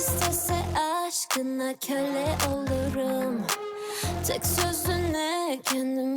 İstese aşkına köle olurum. Tek sözüne kendim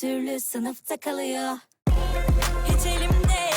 türlü sınıfta kalıyor. Hiç elimde